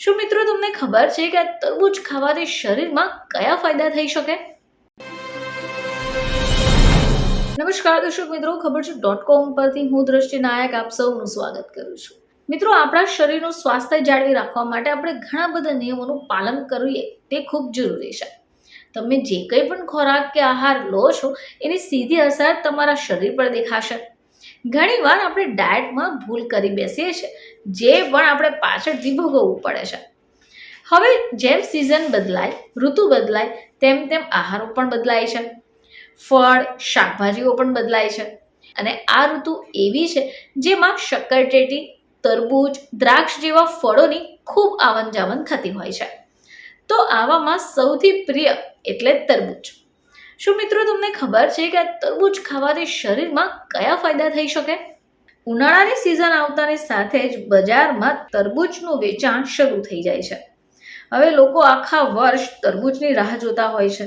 શું મિત્રો તમને ખબર છે કે તરબૂચ ખાવાથી શરીરમાં કયા ફાયદા થઈ શકે? નમસ્કાર દર્શક મિત્રો, ખબર છે ડોટ કોમ પરથી હું દ્રષ્ટિ નાયક આપ સૌનું સ્વાગત કરું છું. મિત્રો, આપણા શરીરનું સ્વાસ્થ્ય જાળવી રાખવા માટે આપણે ઘણા બધા નિયમોનું પાલન કરીએ, તે ખૂબ જરૂરી છે. તમે જે કંઈ પણ ખોરાક કે આહાર લો છો, એની સીધી અસર તમારા શરીર પર દેખાશે. ઘણીવાર આપણે ડાયટમાં ભૂલ કરી બેસીએ છીએ, જે પણ આપણે પાછળથી ભોગવવું પડે છે. હવે જેમ સિઝન બદલાય, ઋતુ બદલાય, તેમ તેમ આહારો પણ બદલાય છે. ફળ, શાકભાજીઓ પણ બદલાય છે. અને આ ઋતુ એવી છે જેમાં શક્કરટેટી તરબૂચ, દ્રાક્ષ જેવા ફળોની ખૂબ આવન જાવન થતી હોય છે. તો આવામાં સૌથી પ્રિય એટલે તરબૂચ. શું મિત્રો તમને ખબર છે કે તરબૂચ ખાવાથી શરીરમાં કયા ફાયદા થઈ શકે? ઉનાળાની સિઝન આવતાની સાથે જ બજારમાં તરબૂચનું વેચાણ શરૂ થઈ જાય છે. હવે લોકો આખા વર્ષ તરબૂચની રાહ જોતા હોય છે.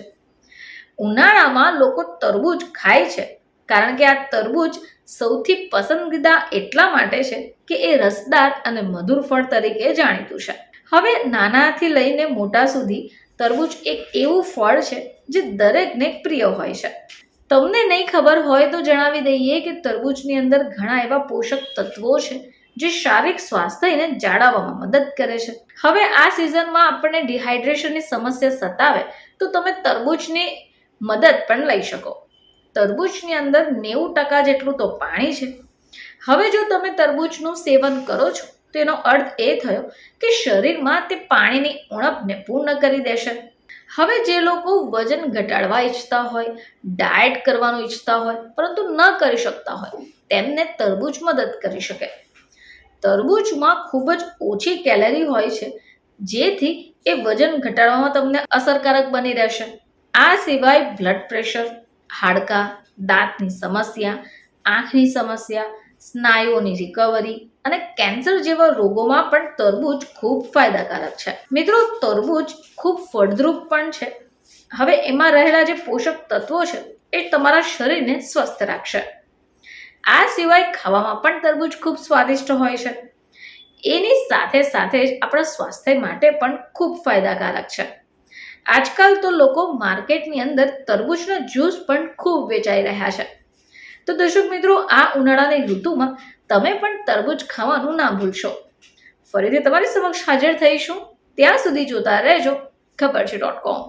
ઉનાળામાં લોકો તરબૂચ ખાય છે, કારણ કે આ તરબૂચ સૌથી પસંદીદા એટલા માટે છે કે એ રસદાર અને મધુર ફળ તરીકે જાણીતું છે. હવે નાનાથી લઈને મોટા સુધી તરબૂચ એક એવું ફળ છે જે દરેકને પ્રિય હોય છે. તમને નહીં ખબર હોય તો જણાવી દઈએ કે તરબૂચની અંદર ઘણા એવા પોષક તત્વો છે જે શારીરિક સ્વાસ્થ્યને જાળવવામાં મદદ કરે છે. હવે આ સિઝનમાં આપણને ડિહાઇડ્રેશનની સમસ્યા સતાવે તો તમે તરબૂચની મદદ પણ લઈ શકો. તરબૂચની અંદર નેવું ટકા જેટલું તો પાણી છે. હવે જો તમે તરબૂચનું સેવન કરો છો તેનો અર્થ એ થયો કે શરીરમાં તે પાણીની ઉણપને પૂર્ણ કરી દેશે. હવે જે લોકો વજન ઘટાડવા ઈચ્છતા હોય, ડાયટ કરવાનું ઈચ્છતા હોય, પરંતુ ન કરી શકતા હોય, તેમને તરબૂચ મદદ કરી શકે. તરબૂચમાં ખૂબ જ ઓછી કેલરી હોય છે, જેથી એ વજન ઘટાડવામાં તમને અસરકારક બની રહેશે. આ સિવાય બ્લડ પ્રેશર હાડકાં, દાંતની સમસ્યા, આંખની સમસ્યા સ્નાયુઓની રિકવરી અને કેન્સર જેવા રોગોમાં પણ તરબૂચ ખૂબ ફાયદાકારક છે. મિત્રો, તરબૂચ ખૂબ ફળદ્રુપ પણ છે. હવે એમાં રહેલા જે પોષક તત્વો છે, એ તમારા શરીરને સ્વસ્થ રાખશે. આ સિવાય ખાવામાં પણ તરબૂચ ખૂબ સ્વાદિષ્ટ હોય છે. એની સાથે સાથે જ આપણા સ્વાસ્થ્ય માટે પણ ખૂબ ફાયદાકારક છે. આજકાલ તો લોકો માર્કેટની અંદર તરબૂચના જ્યુસ પણ ખૂબ વેચાઈ રહ્યા છે. તો દર્શક મિત્રો, આ ઉનાળાની ઋતુમાં તમે પણ તરબૂચ ખાવાનું ના ભૂલશો. ફરીથી તમારી સમક્ષ હાજર થઈશું. ત્યાં સુધી જોતા રહેજો. ખબર છે ડોટ કોમ